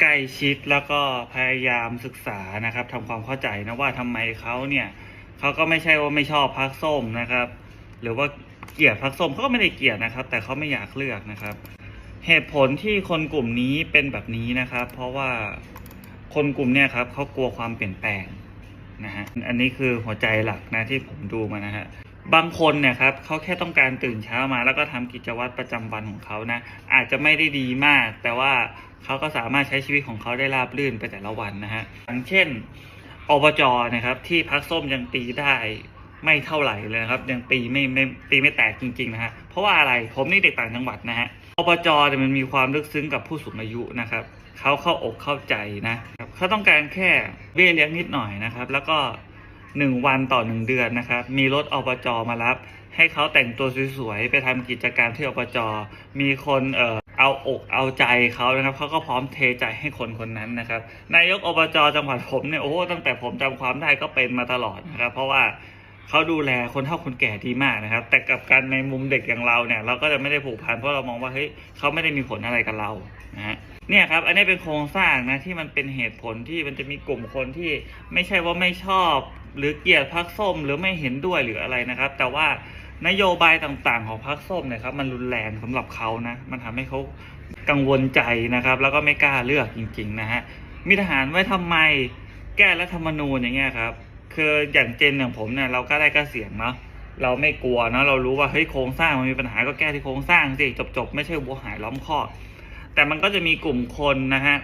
ใกล้ชิดแล้วก็พยายามศึกษานะครับทำความเข้าใจนะว่าทำไมเขาเนี่ยเขาก็ไม่ใช่ว่าไม่ชอบพักส้มนะครับ หรือว่าเกลียดพักส้มเขาก็ไม่ได้เกลียดนะครับ แต่เขาไม่อยากเลือกนะครับ เหตุผลที่คนกลุ่มนี้เป็นแบบนี้นะครับ เพราะว่าคนกลุ่มเนี่ยครับเขากลัวความเปลี่ยนแปลงนะฮะอันนี้คือหัวใจหลักนะที่ผมดูมานะฮะ บางคนเนี่ยครับเขาแค่ต้องการตื่นเช้ามา แล้วก็ทำกิจวัตรประจำวันของเขานะ อาจจะไม่ได้ดีมาก แต่ว่าเขาก็สามารถใช้ชีวิตของเขาได้ราบรื่นไปแต่ละวันนะฮะอย่างเช่นอบจนะครับที่พักส้มยังตีได้ไม่เท่าไหร่เลยนะครับ ยังตีไม่ไม่ตีไม่แตกจริงๆนะฮะเพราะว่าอะไรผมนี่เด็กต่างจังหวัดนะฮะอบจเนี่ยมันมีความลึกซึ้งกับผู้สูงอายุนะครับเขาเข้าอกเข้าใจนะครับเขาต้องการแค่เบี้ยเลี้ยงนิดหน่อยนะครับ แล้วก็ หนึ่งวันต่อหนึ่งเดือนนะครับ มีรถอบจมารับ ให้เขาแต่งตัวสวยๆ ไปทำกิจกรรมที่อบจ มีคนเอ่อเอาอกเอาใจเขานะครับเขาก็พร้อมเทใจให้คนคนนั้นนะครับ นายกอบจจังหวัดผมเนี่ยโอ้โหตั้งแต่ผมจำความได้ก็เป็นมาตลอดนะครับ เพราะว่าเขาดูแลคนเฒ่าคนแก่ดีมากนะครับ แต่กับการในมุมเด็กอย่างเราเนี่ย เราก็จะไม่ได้ผูกพันเพราะเรามองว่าเฮ้ยเขาไม่ได้มีผลอะไรกับเรานะฮะเนี่ยครับ อันนี้เป็นโครงสร้างนะที่มันเป็นเหตุผลที่มันจะมีกลุ่มคนที่ไม่ใช่ว่าไม่ชอบ หรือเกลียดพักส้มหรือไม่เห็นด้วยหรืออะไรนะครับ แต่ว่านโยบายต่างๆ ของพักส้มเนี่ยครับ มันรุนแรงสำหรับเขานะมันทำให้เขากังวลใจนะครับ แล้วก็ไม่กล้าเลือกจริง ๆ นะฮะมีทหารไว้ทำไมแก้รัฐธรรมนูญอย่างเงี้ยครับคืออย่างเจนอย่างผมเนี่ยเราก็ได้เกษียณเนาะเราไม่กลัวเนาะเรารู้ว่าเฮ้ยโครงสร้างมันมีปัญหาก็แก้ที่โครงสร้างสิจบๆไม่ใช่วัวหายล้อมคอกแต่มันก็จะมีกลุ่มคนนะฮะ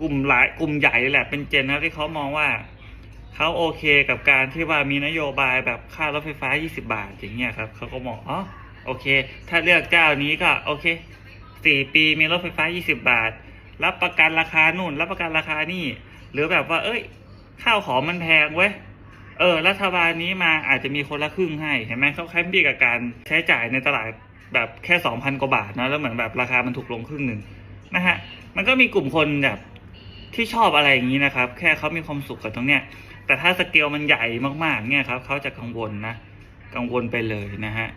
กลุ่มหลายกลุ่มใหญ่เลยแหละเป็นเจนนะที่เขามองว่า เขาโอเคกับการที่ว่ามีนโยบายแบบค่ารถไฟฟ้า 20 บาทอย่างเงี้ยครับเขาก็มองอ๋อโอเค ถ้าเลือกเจ้านี้ก็โอเคสี่ปีมีรถไฟฟ้า 20 บาท รับประกันราคานู่น รับประกันราคานี่ หรือแบบว่า เอ้ย ข้าวของมันแพงเว้ยเออรัฐบาลนี้มาอาจจะมีคนละครึ่งให้เห็นไหมเขาแคมปี้กับการใช้จ่ายในตลาดแบบแค่สองพันกว่าบาทนะแล้วเหมือนแบบราคามันถูกลงครึ่งหนึ่งนะฮะมันก็มีกลุ่มคนแบบที่ชอบอะไรอย่างนี้นะครับ แค่เขามีความสุขกับตรงเนี้ย แต่ถ้าสเกลมันใหญ่มากๆเนี่ยครับเขาจะกังวลนะกังวลไปเลยนะฮะ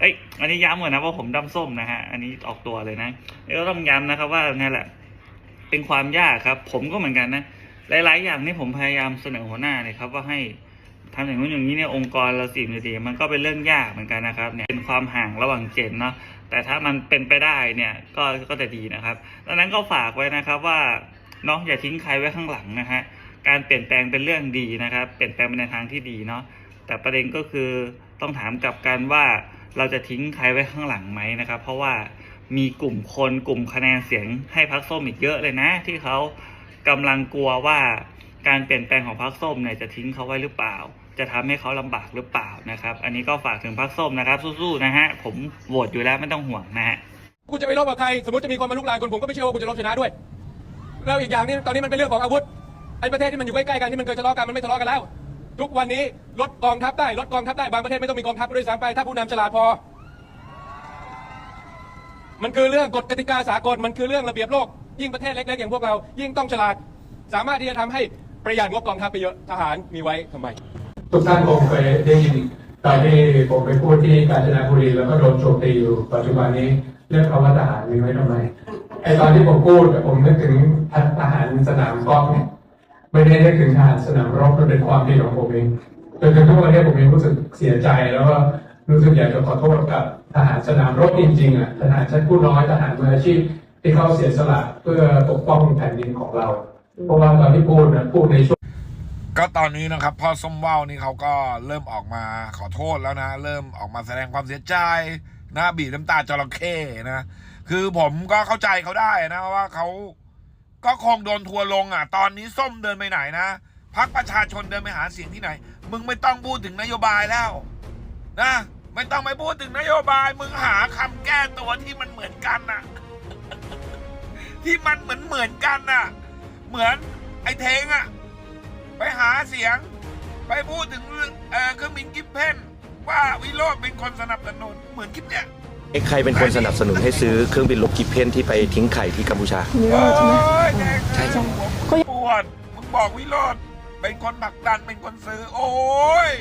เอ้ยอันนี้ย้ำก่อนนะว่าผมดำส้มนะฮะอันนี้ออกตัวเลยนะแล้วก็ต้องย้ำนะครับว่านี่แหละ เป็นความยากครับ ผมก็เหมือนกันนะหลาย ๆ อย่างที่ผมพยายามเสนอหัวหน้าเนี่ยครับ ว่าให้ทำอย่างนู้นอย่างนี้เนี่ยองค์กรละสี่นาทีมันก็เป็นเรื่องยากเหมือนกันนะครับเนี่ยเป็นความห่างระหว่างเจนเนาะแต่ถ้ามันเป็นไปได้เนี่ยก็ก็จะดีนะครับดังนั้นก็ฝากไว้นะครับว่าเนาะอย่าทิ้งใครไว้ข้างหลังนะฮะ การเปลี่ยนแปลงเป็นเรื่องดีนะครับ เปลี่ยนแปลงไปในทางที่ดีเนาะแต่ประเด็นก็คือต้องถามกลับกันว่าเราจะทิ้งใครไว้ข้างหลังไหมนะครับ เพราะว่ามีกลุ่มคนกลุ่มคะแนนเสียงให้พักส้มอีกเยอะเลยนะ ที่เขากำลังกลัวว่าการเปลี่ยนแปลงของพรรคส้มเนี่ยจะทิ้งเขาไว้หรือเปล่า จะทำให้เขาลำบากหรือเปล่านะครับ อันนี้ก็ฝากถึงพรรคส้มนะครับ สู้ๆนะฮะผมโหวตอยู่แล้วไม่ต้องห่วงนะฮะคุณจะไปรบกับใครสมมติจะมีคนมาลุกลานคุณผมก็ไม่เชื่อว่าคุณจะรบชนะด้วยแล้วอีกอย่างนี้ตอนนี้มันเป็นเรื่องของอาวุธ ไอ้ประเทศที่มันอยู่ใกล้ๆกันที่มันเคยทะเลาะกันมันไม่ทะเลาะกันแล้ว ทุกวันนี้ลดกองทัพได้ลดกองทัพได้บางประเทศไม่ต้องมีกองทัพด้วยซ้ำไปถ้าผู้นำฉลาดพอ มันคือเรื่องกฎกติกาสากลมันคือเรื่องระเบียบโลก ยิ่งประเทศเล็กๆอย่างพวกเรา ยิ่งต้องฉลาด สามารถที่จะทำให้ประหยัดงบกองทัพไปเยอะทหารมีไว้ทำไม ทุกท่านคงเคยได้ยินตอนที่ผมไปพูดที่กาญจนบุรีแล้วก็โดนโจมตีอยู่ปัจจุบันนี้เรื่องคำว่าทหารมีไว้ทำไมไอตอนที่ผมพูดผมนึกถึงทหารสนามกอล์ฟเนี่ย ไม่ได้นึกถึงทหารสนามรบมันเป็นความผิดของผมเองจนถึงทุกวันนี้ผมยังรู้สึกเสียใจแล้วก็รู้สึกอยากจะขอโทษกับทหารสนามรบจริงๆอะทหารชั้นผู้น้อยทหารมืออาชีพที่เขาเสียสละเพื่อปกป้องแผ่นดินของเรา เพราะว่าตอนที่พูดนะพูดในช่วงก็ตอนนี้นะครับพ่อส้มว่าวนี่เขาก็เริ่มออกมาขอโทษแล้วนะ เริ่มออกมาแสดงความเสียใจนะบีบน้ำตาจระเข้นะ คือผมก็เข้าใจเขาได้นะว่าเขา ก็คงโดนทัวร์ลงอะ ตอนนี้ส้มเดินไปไหนนะพักประชาชนเดินไปหาเสียงที่ไหน มึงไม่ต้องพูดถึงนโยบายแล้ว นะ ไม่ต้องไปพูดถึงนโยบาย มึงหาคำแก้ตัวที่มันเหมือนกันน่ะ ที่มันเหมือนเหมือนกันน่ะ เหมือนไอ้เทงอะ ไปหาเสียง ไปพูดถึงเอ่อเครื่องบินกิฟเพนว่าวิโรจน์เป็นคนสนับสนุนเหมือนคลิปเนี้ย เอ๊ะใครเป็นคนสนับสนุนให้ซื้อเครื่องบินลบกิเพนที่ไปทิ้งไข่ที่กัมพูชาโอ้ยแดงใช่ใช่ปวดมึงบอกวิโรจน์เป็นคนผลักดันเป็นคนซื้อ โอ้ย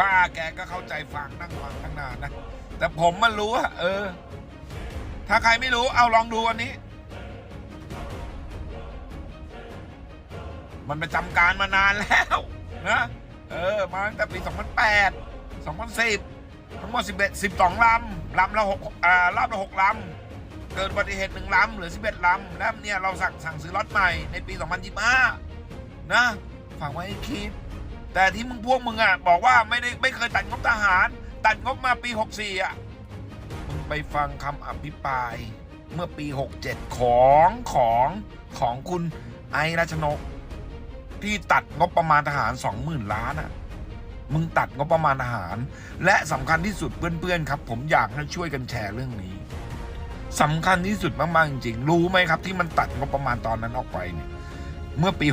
ป้าแกก็เข้าใจฟังนั่งฟังตั้งนานนะ แต่ผมมันรู้อะเออ ถ้าใครไม่รู้เอาลองดูวันนี้ มันประจำการมานานแล้ว นะ เออ มาตั้งแต่ปี 2008 2010 ทั้งหมด11 12ลำลำละหกอ่าลำละหกลำเกิดอุบัติเหตุหนึ่งลำเหลือ 11ลำแล้วเนี่ยเราสั่งสั่งซื้อรถใหม่ในปี 2025 นะฝากไว้ให้คิด แต่ที่มึงพวกมึงอะบอกว่าไม่ได้ไม่เคยตัดงบทหาร ตัดงบมาปี 64 อะ มึงไปฟังคำอภิปรายเมื่อปี 67 ของของของคุณไอรัชนก ที่ตัดงบประมาณทหาร 20,000 ล้านอะ มึงตัดงบประมาณทหาร และสำคัญที่สุดเพื่อนๆครับ ผมอยากให้ช่วยกันแชร์เรื่องนี้สำคัญที่สุดมากๆจริงๆรู้ไหมครับ ที่มันตัดงบประมาณตอนนั้นออกไปเนี่ยเมื่อปี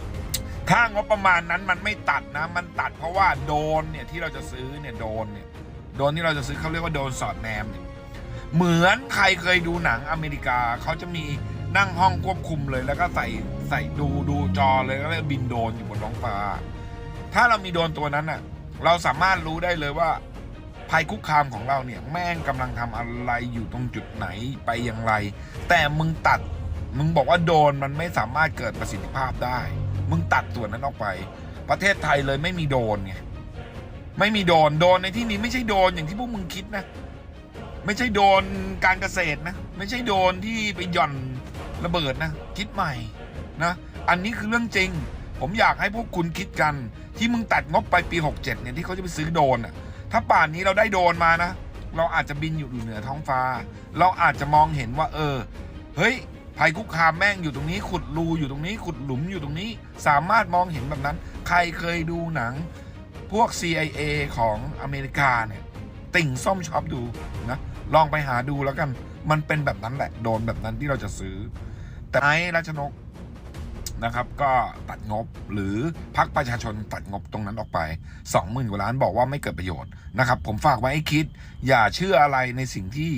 67 ถ้างบประมาณนั้นมันไม่ตัดนะ มันตัดเพราะว่าโดนเนี่ยที่เราจะซื้อเนี่ยโดนเนี่ยโดนที่เราจะซื้อเขาเรียกว่าโดนสอดแนมเนี่ยเหมือนใครเคยดูหนังอเมริกาเขาจะมีนั่งห้องควบคุมเลยแล้วก็ใส่ใส่ดูดูจอเลยแล้วก็บินโดนอยู่บนท้องฟ้า ถ้าเรามีโดนตัวนั้นน่ะ เราสามารถรู้ได้เลยว่า ภัยคุกคามของเราเนี่ย แม่งกำลังทำอะไรอยู่ตรงจุดไหนไปอย่างไร แต่มึงตัด มึงบอกว่าโดนมันไม่สามารถเกิดประสิทธิภาพได้ มึงตัดส่วนนั้นออกไป ประเทศไทยเลยไม่มีโดนไงไม่มีโดนโดนในที่นี้ไม่ใช่โดนอย่างที่พวกมึงคิดนะ ไม่ใช่โดนการเกษตรนะ ไม่ใช่โดนที่ไปหย่อนระเบิดนะ คิดใหม่นะ อันนี้คือเรื่องจริง ผมอยากให้พวกคุณคิดกัน ที่มึงตัดงบไปปี 67 เนี่ยที่เขาจะไปซื้อโดนอะ ถ้าป่านนี้เราได้โดนมานะ เราอาจจะบินอยู่เหนือท้องฟ้า เราอาจจะมองเห็นว่า เออ เฮ้ยภัยคุกคามแม่งอยู่ตรงนี้ ขุดรูอยู่ตรงนี้ ขุดหลุมอยู่ตรงนี้ สามารถมองเห็นแบบนั้น ใครเคยดูหนัง พวก CIA ของอเมริกาเนี่ย ติ่งซ่อมชอบดูนะ ลองไปหาดูแล้วกัน มันเป็นแบบนั้นแหละ โดนแบบนั้นที่เราจะซื้อ แต่ไอ้รัชนก นะครับ ก็ตัดงบหรือพักประชาชนตัดงบตรงนั้นออกไป 20,000กว่าล้านบอกว่าไม่เกิดประโยชน์นะครับ ผมฝากไว้ให้คิด อย่าเชื่ออะไรในสิ่งที่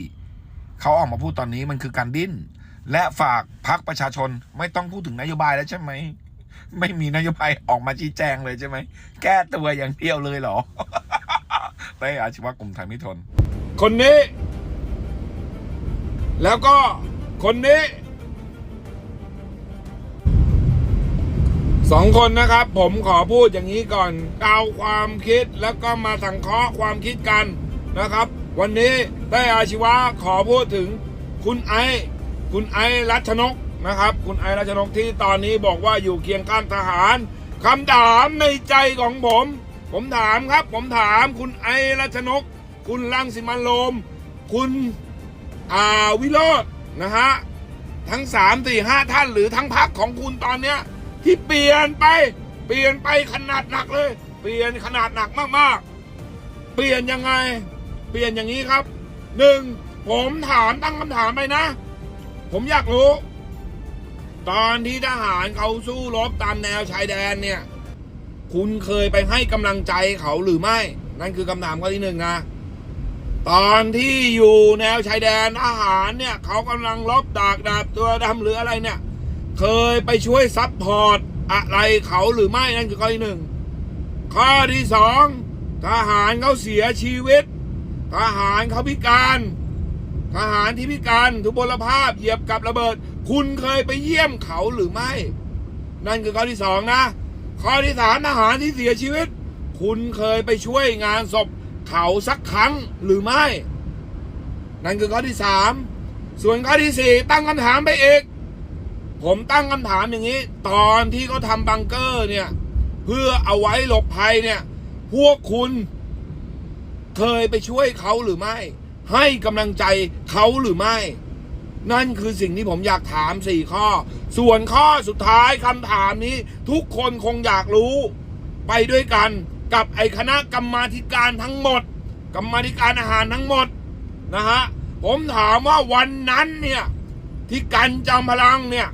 เขาออกมาพูดตอนนี้มันคือการดิ้น และฝากพักประชาชนไม่ต้องพูดถึงนโยบายแล้วใช่ไหมไม่มีนโยบายออกมาชี้แจงเลยใช่ไหมแก้ตัวอย่างเดียวเลยเหรอไปอาชีวะกลุ่มไทยไม่ทน คนนี้ แล้วก็คนนี้ สองคนนะครับ ผมขอพูดอย่างนี้ก่อนเอาความคิดแล้วก็มาสังเคราะห์ความคิดกันนะครับ วันนี้ได้อาชีวะขอพูดถึงคุณไอคุณไอรัชนกนะครับ คุณไอรัชนกที่ตอนนี้บอกว่าอยู่เคียงข้างทหารคำถามในใจของผม ผมถามครับ ผมถามคุณไอรัชนก คุณลังสิมันโลม คุณอาวิโรจน์นะฮะทั้งสามสี่ห้าท่านหรือทั้งพักของคุณตอนเนี้ย ที่เปลี่ยนไป เปลี่ยนไปขนาดหนักเลย เปลี่ยนขนาดหนักมากๆ เปลี่ยนยังไง เปลี่ยนอย่างนี้ครับหนึ่งผมถามตั้งคำถามไปนะ ผมอยากรู้ ตอนที่ทหารเขาสู้รบตามแนวชายแดนเนี่ย คุณเคยไปให้กำลังใจเขาหรือไม่ นั่นคือคำถามข้อที่หนึ่งนะตอนที่อยู่แนวชายแดนทหารเนี่ย เขากำลังรบดากดาบตัวดำหรืออะไรเนี่ย เคยไปช่วยซับพอร์ตอะไรเขาหรือไม่นั่นคือข้อที่หนึ่งข้อที่สองทหารเขาเสียชีวิต ทหารเขาพิการ ทหารที่พิการทุพพลภาพเหยียบกับระเบิด คุณเคยไปเยี่ยมเขาหรือไม่ นั่นคือข้อที่สองนะ ข้อที่สามทหารที่เสียชีวิต คุณเคยไปช่วยงานศพเขาสักครั้งหรือไม่ นั่นคือข้อที่สามส่วนข้อที่สี่ตั้งคำถามไปอีก ผมตั้งคำถามอย่างนี้ ตอนที่เขาทำบังเกอร์เนี่ย เพื่อเอาไว้หลบภัยเนี่ย พวกคุณ เคยไปช่วยเขาหรือไม่ ให้กำลังใจเขาหรือไม่ นั่นคือสิ่งที่ผมอยากถามสี่ข้อ ส่วนข้อสุดท้ายคำถามนี้ ทุกคนคงอยากรู้ ไปด้วยกันกับไอคณะกรรมาธิการทั้งหมด กรรมาธิการอาหารทั้งหมดนะฮะผมถามว่าวันนั้นเนี่ย ที่กันจอมพลังเนี่ย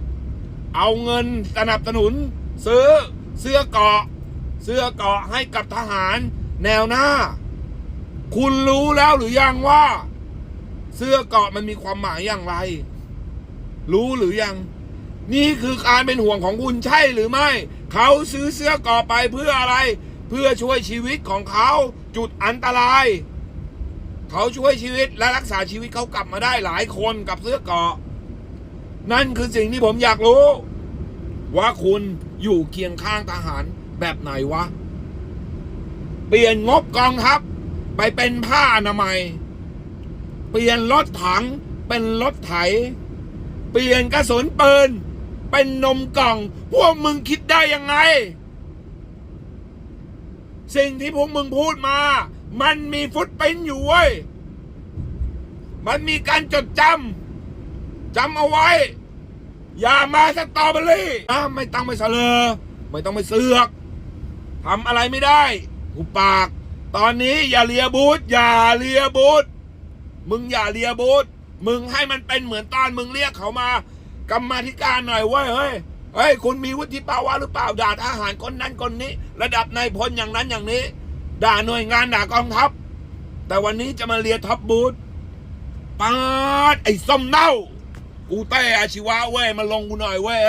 เอาเงินสนับสนุน ซื้อเสื้อเกาะ เสื้อเกาะให้กับทหารแนวหน้า คุณรู้แล้วหรือยังว่า เสื้อเกาะมันมีความหมายอย่างไร รู้หรือยัง นี่คือการเป็นห่วงของคุณใช่หรือไม่ เขาซื้อเสื้อเกาะไปเพื่ออะไร เพื่อช่วยชีวิตของเขาจุดอันตราย เขาช่วยชีวิตและรักษาชีวิตเขากลับมาได้หลายคนกับเสื้อเกาะ นั่นคือสิ่งที่ผมอยากรู้ ว่าคุณอยู่เคียงข้างทหารแบบไหนวะ เปลี่ยนงบกองทัพไปเป็นผ้าอนามัย เปลี่ยนรถถังเป็นรถไถ เปลี่ยนกระสุนปืนเป็นนมกล่อง พวกมึงคิดได้ยังไง สิ่งที่พวกมึงพูดมา มันมีฟุตเปรินอยู่เว้ย มันมีการจดจำ จำเอาไว้ อย่ามาสตรอเบอรี่นะไม่ต้องไปเสลอ ไม่ต้องไปเสือกทำอะไรไม่ได้กูปาก ตอนนี้อย่าเลียบูธอย่าเลียบูธมึงอย่าเลียบูธมึงให้มันเป็นเหมือนตอนมึงเรียกเขามากรรมาธิการหน่อยเว้ยเฮ้ยเฮ้ยคุณมีวุฒิภาวะหรือเปล่าด่าทหารคนนั้นคนนี้ ระดับนายพลอย่างนั้นอย่างนี้ ด่าหน่วยงานด่ากองทัพ แต่วันนี้จะมาเลียท็อปบูธปาดไอ้ส้มเน่า กูเต้อาชีวะเว้ยมาลงกูหน่อยเว้ย